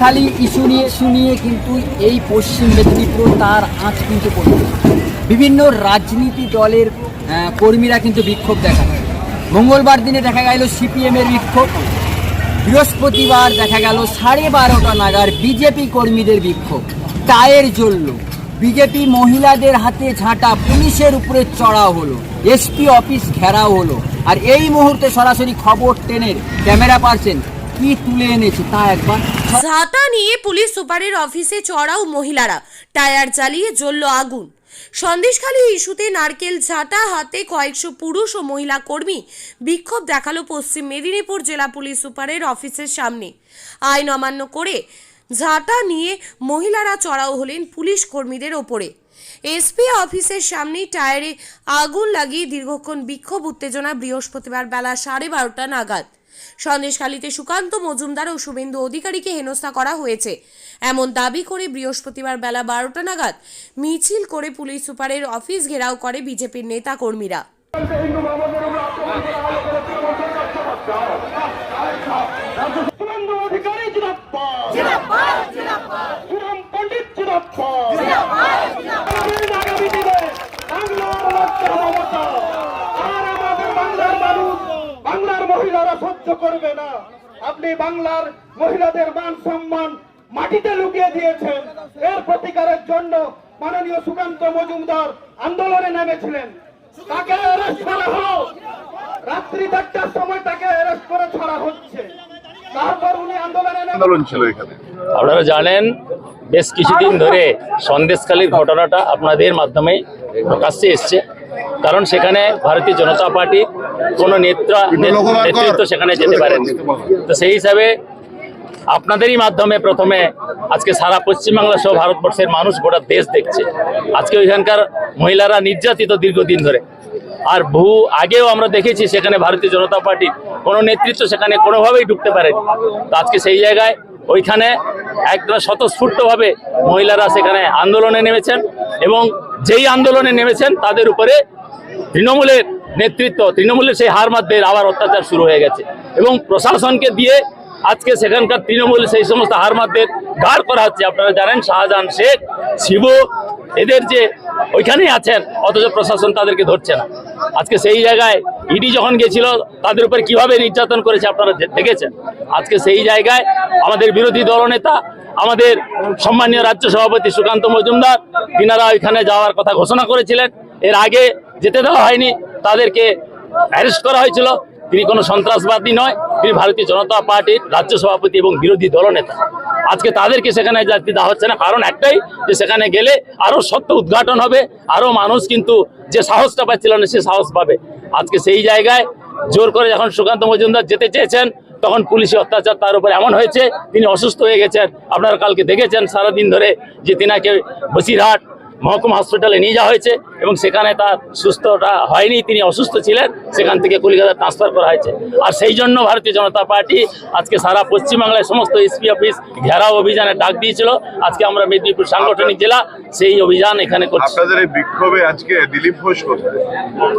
খালি ইস্যু নিয়ে শুনিয়ে কিন্তু এই পশ্চিম মেদিনীপুর তার আঁচ কিন্তু বিভিন্ন রাজনীতি দলের কর্মীরা কিন্তু বিক্ষোভ দেখায় মঙ্গলবার দিনে দেখা গেল সিপিএম এর বিক্ষোভ। বৃহস্পতিবার দেখা গেল সাড়ে বারোটা নাগাদ বিজেপি কর্মীদের বিক্ষোভ। টায়ের জ্বলল। বিজেপি মহিলাদের হাতে ঝাঁটা, পুলিশের উপরে চড়াও হলো। এসপি অফিস ঘেরাও হলো। আর এই মুহূর্তে সরাসরি খবর টেনের ক্যামেরা পার্সেন কি তুলে এনেছে তা একবার ঝাঁটা নিয়ে পুলিশ সুপারের অফিসে চড়াও মহিলারা। টায়ার জ্বালিয়ে জ্বলল আগুন। সন্দেশখালী ইস্যুতে নারকেল ঝাঁটা, হাতে কয়েকশো পুরুষ ও মহিলা কর্মী। বিক্ষোভ দেখাল পশ্চিম মেদিনীপুর জেলা পুলিশ সুপারের অফিসের সামনে। আইন অমান্য করে ঝাঁটা নিয়ে মহিলারা চড়াও হলেন পুলিশ কর্মীদের ওপরে। এসপি অফিসের সামনে টায়ারে আগুন লাগিয়ে দীর্ঘক্ষণ বিক্ষোভ, উত্তেজনা বৃহস্পতিবার বেলা সাড়ে বারোটা নাগাদ। সন্দেশখালীতে সুকান্ত মজুমদার ও শুভেন্দু অধিকারীকে হেনস্থা করা হয়েছে। এমন দাবি করে বৃহস্পতিবার বেলা বারোটা নাগাদ মিছিল করে পুলিশ সুপারের অফিস ঘেরাও করে বিজেপির নেতা কর্মীরা শুভেন্দু অধিকারী জিরাপ্পা সুরাম পণ্ডিত জিরাপ্পা আগামী দিনে বাংলার লক্ষ্য মমতা আর আমাদের বাংলার মানুষ বাংলার মহিলারা সহ্য করবে না। আপনি বাংলার মহিলাদের মান সম্মান মাটিতে লুকিয়ে দিয়েছেন। এর প্রতিকারের জন্য মাননীয় সুকান্ত মজুমদার আন্দোলনে নেমেছিলেন। তাকে অ্যারেস্ট করা হোক। রাত্রি চারটার সময় তাকে অ্যারেস্ট করে ছাড়া হচ্ছে। তারপর উনি আন্দোলনে আন্দোলন ছিল এখানে। আপনারা জানেন বেশ কিছুদিন ধরে সন্দেশখালীর ঘটনাটা আপনাদের মাধ্যমে প্রকাশ্যে এসছে। কারণ সেখানে ভারতীয় জনতা পার্টি কোনো নেতা নেতৃত্ব সেখানে যেতে পারেন। তো সেই হিসাবে আপনাদেরই মাধ্যমে প্রথমে আজকে সারা পশ্চিমবাংলা সহ ভারতবর্ষের মানুষ গোটা দেশ দেখছে। আজকে ওইখানকার মহিলারা নির্যাতিত দীর্ঘদিন ধরে। আর বহু আগেও আমরা দেখেছি সেখানে ভারতীয় জনতা পার্টির কোনো নেতৃত্ব সেখানে কোনোভাবেই ঢুকতে পারেনি। তো আজকে সেই জায়গায় ওইখানে একদম স্বতঃস্ফূর্তভাবে মহিলারা সেখানে আন্দোলনে নেমেছেন এবং যেই আন্দোলনে নেমেছেন, তাদের উপরে তৃণমূলের নেতৃত্ব, তৃণমূলের সেই হার মাধ্যমে আবার অত্যাচার শুরু হয়ে গেছে। এবং প্রশাসনকে দিয়ে আজকে সেখানকার তৃণমূল সেই সমস্ত হার মাধ্যমে গাড় করা হচ্ছে। আপনারা জানেন শাহজাহান শেখ, শিবু এদের যে ওইখানেই আছেন, অথচ প্রশাসন তাদেরকে ধরছে না। আজকে সেই জায়গায় ইডি যখন গেছিল, তাদের উপর কীভাবে নির্যাতন করেছে আপনারা দেখেছেন? আজকে সেই জায়গায় আমাদের বিরোধী দলনেতা, আমাদের সম্মানীয় রাজ্য সভাপতি সুকান্ত মজুমদার, তিনারা ওইখানে যাওয়ার কথা ঘোষণা করেছিলেন। এর আগে যেতে দেওয়া হয়নি, তাদেরকে অ্যারেস্ট করা হয়েছিল। তিনি কোনো সন্ত্রাসবাদী নয়, তিনি ভারতীয় জনতা পার্টির রাজ্য সভাপতি এবং বিরোধী দলনেতা আজকে তাদেরকে সেখানে যাতে দেওয়া হচ্ছে না, কারণ একটাই যে সেখানে গেলে আরও সত্য উদ্ঘাটন হবে আরও মানুষ কিন্তু যে সাহসটা পাচ্ছিল না সে সাহস পাবে। আজকে সেই জায়গায় জোর করে যখন সুকান্ত মজুমদার যেতে চেয়েছেন, তখন পুলিশি অত্যাচার তার উপর এমন হয়েছে, তিনি অসুস্থ হয়ে গেছেন। আপনারা কালকে দেখেছেন সারাদিন ধরে যে তিনাকে বসিরহাট মহকুমা হসপিটালে নিয়ে যাওয়া হয়েছে এবং সেখানে তার সুস্থটা হয়নি তিনি অসুস্থ ছিলেন সেখান থেকে কলকাতা ট্রান্সফার করা হয়েছে। আর সেই জন্য ভারতীয় জনতা পার্টি আজকে সারা পশ্চিমবাংলায় সমস্ত এসপি অফিস ঘেরাও অভিযানে ডাক দিয়েছিল। আজকে আমরা মেদিনীপুর সাংগঠনিক জেলা সেই অভিযান এখানে করছি। আপনাদের এই বিক্ষোভে আজকে দিলীপ ঘোষ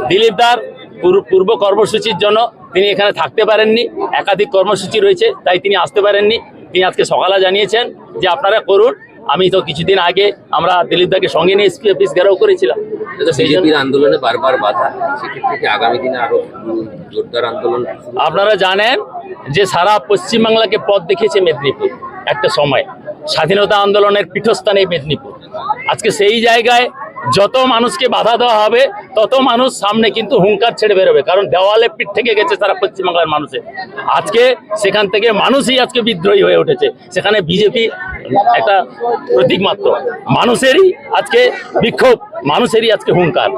দিলীপ দার পূর্ব- পূর্ব কর্মসূচির জন্য তিনি এখানে থাকতে পারেননি একাধিক কর্মসূচি রয়েছে তাই তিনি আসতে পারেননি। তিনি আজকে সকালে জানিয়েছেন যে আপনারা করুন আমি তো কিছুদিন আগে আমরা দিলীপ দাকে সঙ্গে নিয়ে এসপি অফিস ঘেরাও করেছিলাম। বিজেপির আন্দোলনে বারবার বাধা সেক্ষেত্রে আগামী দিনে আরও জোরদার আন্দোলন আপনারা জানেন যে সারা পশ্চিমবাংলাকে পথ দেখিয়েছে মেদিনীপুর একটা সময়। স্বাধীনতা আন্দোলনের পীঠস্থান এই মেদিনীপুর। আজকে সেই জায়গায় যত মানুষকে বাধা দেওয়া হবে তত মানুষ সামনে কিন্তু হুঙ্কার ছেড়ে বেরোবে কারণ দেওয়ালে পিঠ থেকে গেছে সারা পশ্চিমবাংলার মানুষের। আজকে সেখান থেকে মানুষই আজকে বিদ্রোহী হয়ে উঠেছে। সেখানে বিজেপি একটা প্রতীক মাত্র। মানুষেরই আজকে বিক্ষোভ মানুষেরই আজকে হুঙ্কার।